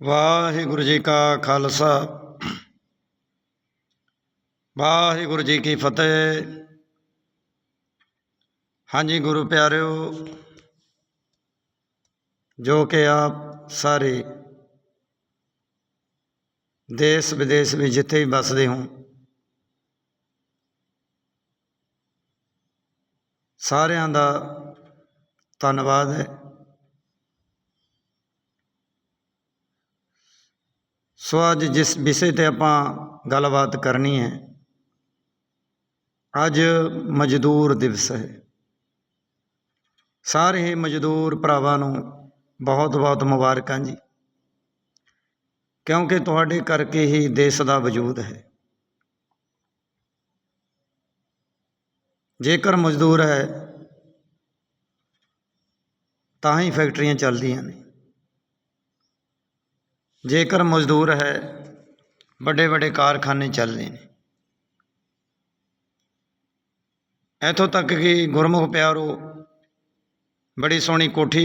ਵਾਹਿਗੁਰੂ ਜੀ ਕਾ ਖਾਲਸਾ। ਵਾਹਿਗੁਰੂ ਜੀ ਕੀ ਫਤਿਹ। ਹਾਂਜੀ ਗੁਰੂ ਪਿਆਰਿਓ, ਜੋ ਕਿ ਆਪ ਸਾਰੇ ਦੇਸ਼ ਵਿਦੇਸ਼ ਵਿੱਚ ਜਿੱਥੇ ਵੀ ਵੱਸਦੇ ਹੋ, ਸਾਰਿਆਂ ਦਾ ਧੰਨਵਾਦ ਹੈ। ਸੋ ਅੱਜ ਜਿਸ ਵਿਸ਼ੇ ਤੇ ਆਪਾਂ ਗੱਲਬਾਤ ਕਰਨੀ ਹੈ, ਅੱਜ ਮਜ਼ਦੂਰ ਦਿਵਸ ਹੈ। ਸਾਰੇ ਮਜ਼ਦੂਰ ਭਰਾਵਾਂ ਨੂੰ ਬਹੁਤ ਬਹੁਤ ਮੁਬਾਰਕਾਂ ਜੀ, ਕਿਉਂਕਿ ਤੁਹਾਡੇ ਕਰਕੇ ਹੀ ਦੇਸ਼ ਦਾ ਵਜੂਦ ਹੈ। ਜੇਕਰ ਮਜ਼ਦੂਰ ਹੈ, ਤਾਂ ਹੀ ਫੈਕਟਰੀਆਂ ਚੱਲਦੀਆਂ ਨੇ। ਜੇਕਰ ਮਜ਼ਦੂਰ ਹੈ ਵੱਡੇ ਵੱਡੇ ਕਾਰਖਾਨੇ ਚੱਲਦੇ ਨੇ। ਇੱਥੋਂ ਤੱਕ ਕਿ ਗੁਰਮੁਖ ਪਿਆਰੋ, ਬੜੀ ਸੋਹਣੀ ਕੋਠੀ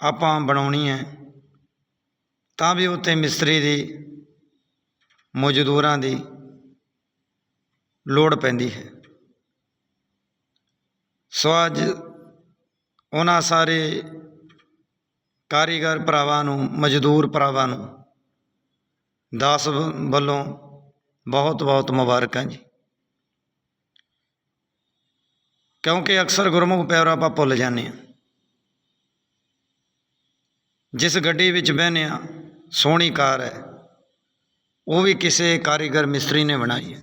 ਆਪਾਂ ਬਣਾਉਣੀ ਹੈ, ਤਾਂ ਵੀ ਉੱਤੇ ਮਿਸਤਰੀ ਦੀ, ਮਜ਼ਦੂਰਾਂ ਦੀ ਲੋੜ ਪੈਂਦੀ ਹੈ। ਸੋ ਅੱਜ ਉਹਨਾਂ ਸਾਰੇ ਕਾਰੀਗਰ ਭਰਾਵਾਂ ਨੂੰ, ਮਜ਼ਦੂਰ ਭਰਾਵਾਂ ਨੂੰ ਦਾਸ ਵ- ਵੱਲੋਂ ਬਹੁਤ ਬਹੁਤ ਮੁਬਾਰਕਾਂ ਜੀ। ਕਿਉਂਕਿ ਅਕਸਰ ਗੁਰਮੁਖ ਪਿਆਰ ਆਪਾਂ ਭੁੱਲ ਜਾਂਦੇ ਹਾਂ। ਜਿਸ ਗੱਡੀ ਵਿੱਚ ਬਹਿਨੇ ਆ ਸੋਹਣੀ ਕਾਰ ਹੈ, ਉਹ ਵੀ ਕਿਸੇ ਕਾਰੀਗਰ ਮਿਸਤਰੀ ਨੇ ਬਣਾਈ ਹੈ।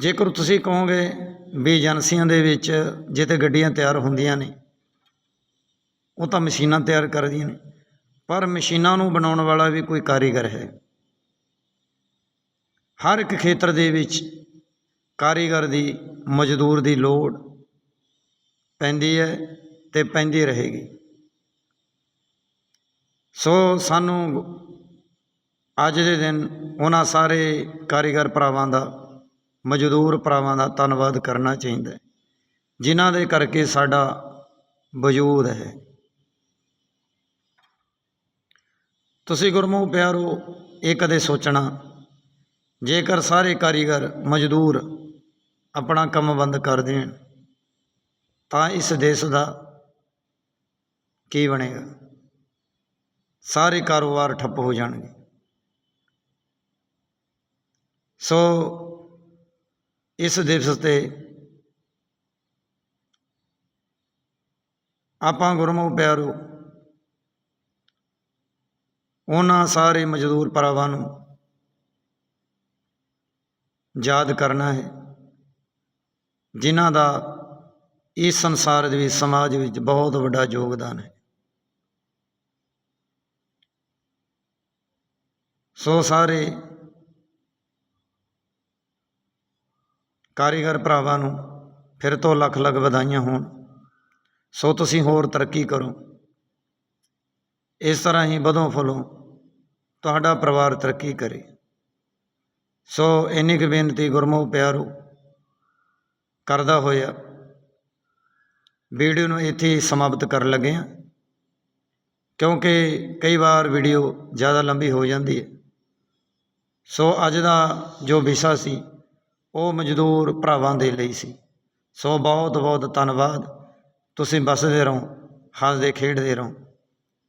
ਜੇਕਰ ਤੁਸੀਂ ਕਹੋਗੇ ਵੀ ਏਜੰਸੀਆਂ ਦੇ ਵਿੱਚ ਜਿੱਥੇ ਗੱਡੀਆਂ ਤਿਆਰ ਹੁੰਦੀਆਂ ਨੇ ਉਹ ਤਾਂ ਮਸ਼ੀਨਾਂ ਤਿਆਰ ਕਰਦੀਆਂ ਨੇ। ਪਰ ਮਸ਼ੀਨਾਂ ਨੂੰ ਬਣਾਉਣ ਵਾਲਾ ਵੀ ਕੋਈ ਕਾਰੀਗਰ ਹੈ। ਹਰ ਇੱਕ ਖੇਤਰ ਦੇ ਵਿੱਚ ਕਾਰੀਗਰ ਦੀ, ਮਜ਼ਦੂਰ ਦੀ ਲੋੜ ਪੈਂਦੀ ਹੈ ਤੇ ਪੈਂਦੀ ਰਹੇਗੀ। ਸੋ ਸਾਨੂੰ ਅੱਜ ਦੇ ਦਿਨ ਉਹਨਾਂ ਸਾਰੇ ਕਾਰੀਗਰ ਭਰਾਵਾਂ ਦਾ, ਮਜ਼ਦੂਰ ਭਰਾਵਾਂ ਦਾ ਧੰਨਵਾਦ ਕਰਨਾ ਚਾਹੀਦਾ ਹੈ, ਜਿਨ੍ਹਾਂ ਦੇ ਕਰਕੇ ਸਾਡਾ ਵਜੂਦ ਹੈ। ਤੁਸੀਂ ਗੁਰਮੁਖ ਪਿਆਰੋ, ਇਹ ਕਦੇ ਸੋਚਣਾ। ਜੇਕਰ ਸਾਰੇ ਕਾਰੀਗਰ ਮਜ਼ਦੂਰ ਆਪਣਾ ਕੰਮ ਬੰਦ ਕਰ ਦੇਣ, ਤਾਂ ਇਸ ਦੇਸ਼ ਦਾ ਕੀ ਬਣੇਗਾ? ਸਾਰੇ ਕਾਰੋਬਾਰ ਠੱਪ ਹੋ ਜਾਣਗੇ। ਸੋ, ਇਸ ਦਿਵਸ ਤੇ ਆਪਾਂ ਗੁਰਮੁਖ ਪਿਆਰੋ ਉਹਨਾਂ ਸਾਰੇ ਮਜ਼ਦੂਰ ਭਰਾਵਾਂ ਨੂੰ ਯਾਦ ਕਰਨਾ ਹੈ, ਜਿਨ੍ਹਾਂ ਦਾ ਇਸ ਸੰਸਾਰ ਦੇ ਵਿੱਚ, ਸਮਾਜ ਵਿੱਚ ਬਹੁਤ ਵੱਡਾ ਯੋਗਦਾਨ ਹੈ। ਸੋ ਸਾਰੇ ਕਾਰੀਗਰ ਭਰਾਵਾਂ ਨੂੰ ਫਿਰ ਤੋਂ ਲੱਖ ਲੱਖ ਵਧਾਈਆਂ ਹੋਣ। ਸੋ ਤੁਸੀਂ ਹੋਰ ਤਰੱਕੀ ਕਰੋ। ਇਸ ਤਰ੍ਹਾਂ ਹੀ ਵਧੋ ਫੁੱਲੋ। ਤੁਹਾਡਾ ਪਰਿਵਾਰ ਤਰੱਕੀ ਕਰੇ। ਸੋ ਇੰਨੀ ਕੁ ਬੇਨਤੀ ਗੁਰਮੁਖ ਪਿਆਰੋ, ਕਰਦਾ ਹੋਇਆ, ਵੀਡੀਓ ਨੂੰ ਇੱਥੇ ਸਮਾਪਤ ਕਰਨ ਲੱਗੇ ਹਾਂ। ਕਿਉਂਕਿ ਕਈ ਵਾਰ ਵੀਡੀਓ ਜ਼ਿਆਦਾ ਲੰਬੀ ਹੋ ਜਾਂਦੀ ਹੈ। ਸੋ ਅੱਜ ਦਾ ਜੋ ਵਿਸ਼ਾ ਸੀ, ਉਹ ਮਜ਼ਦੂਰ ਭਰਾਵਾਂ ਦੇ ਲਈ ਸੀ। ਸੋ ਬਹੁਤ ਬਹੁਤ ਧੰਨਵਾਦ। ਤੁਸੀਂ ਬਸਦੇ ਰਹੋ, ਹੱਸਦੇ ਖੇਡਦੇ ਰਹੋ।